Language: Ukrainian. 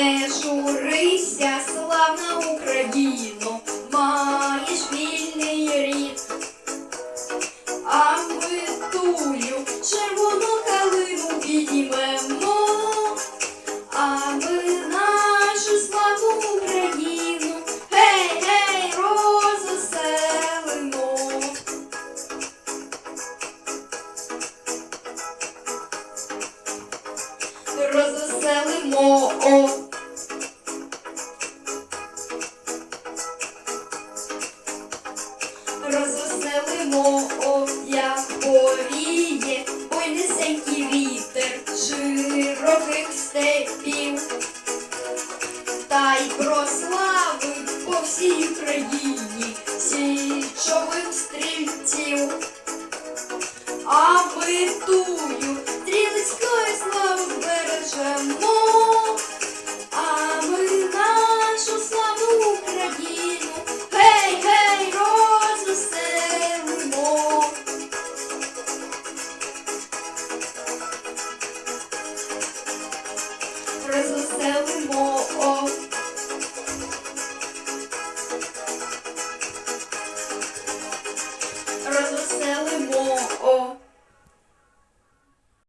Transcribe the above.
Не журися, славна Україно, маєш вільний рід. А ми тую червону калину підіймемо, а ми нашу славу Україну, гей, гей, розвеселимо. Розвеселимо. порохих степів, та й прославить по всій Україні січових стрільців, а витую. веселимо. О.